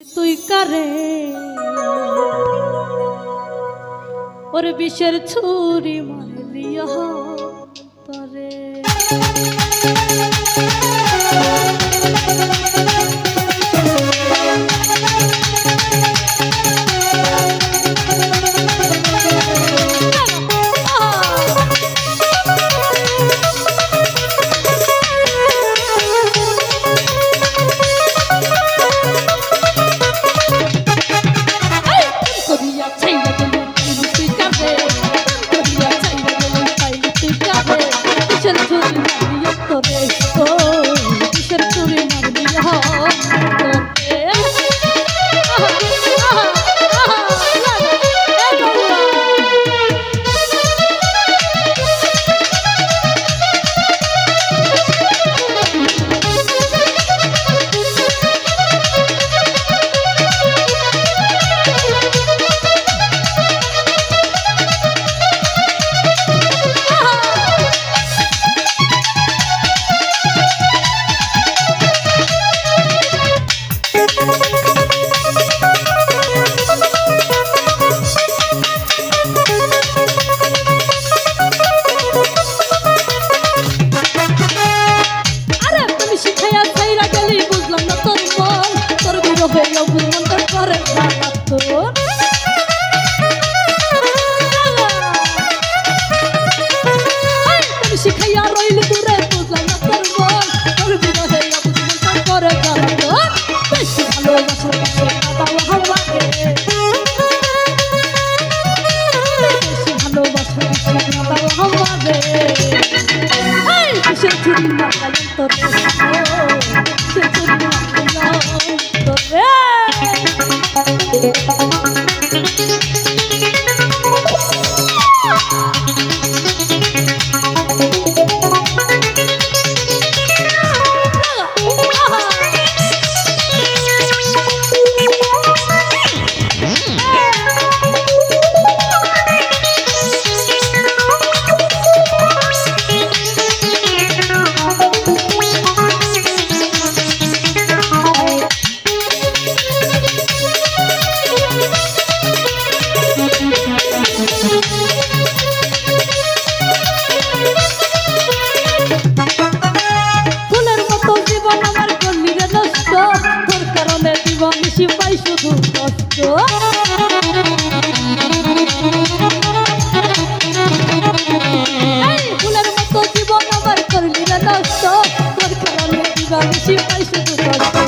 তুই কারে? ওর বিষের ছুরি মারলি তরে। Thank you. বেশি পাই শুধু কষ্ট। ফুলের মতো জীবন আমার করলি না নষ্ট। তোর শুধু কষ্ট।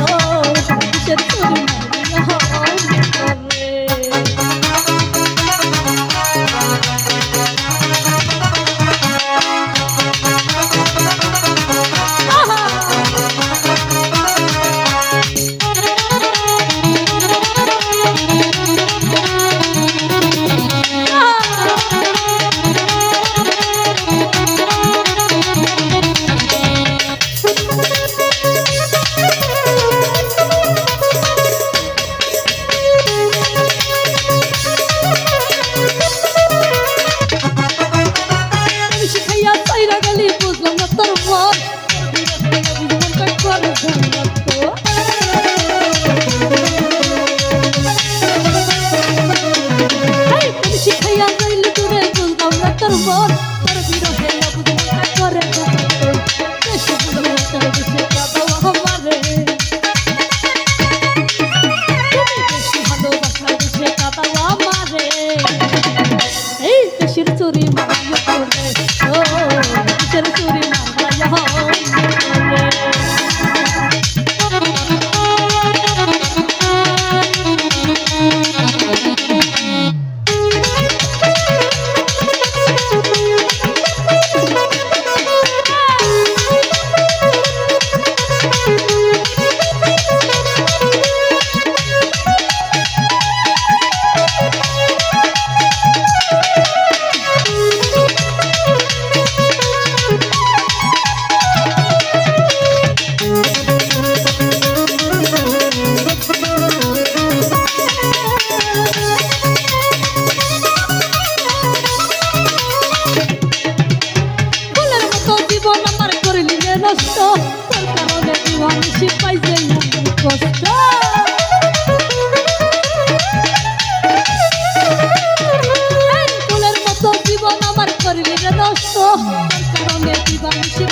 সারা কারণে দিবানিশি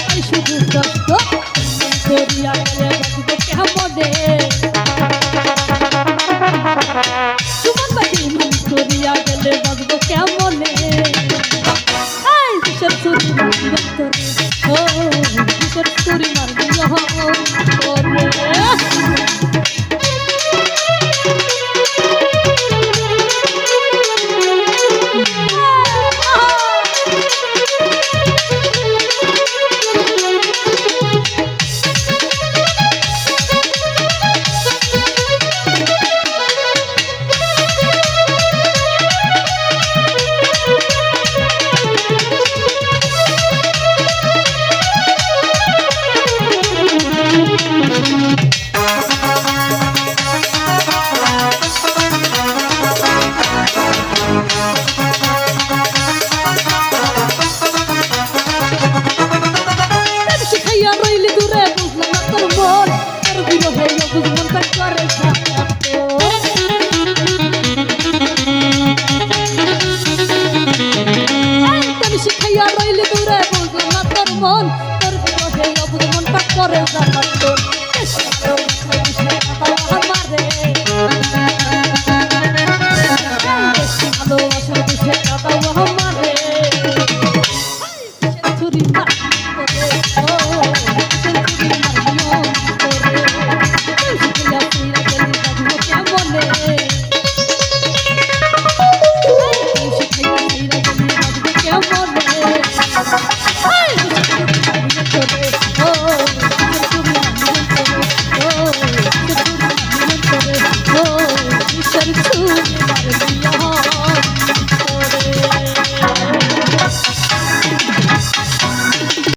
রইলি দূরে বুঝলাম না তোর মন তোর বিরহে অবুদ মন পাক করে জানাত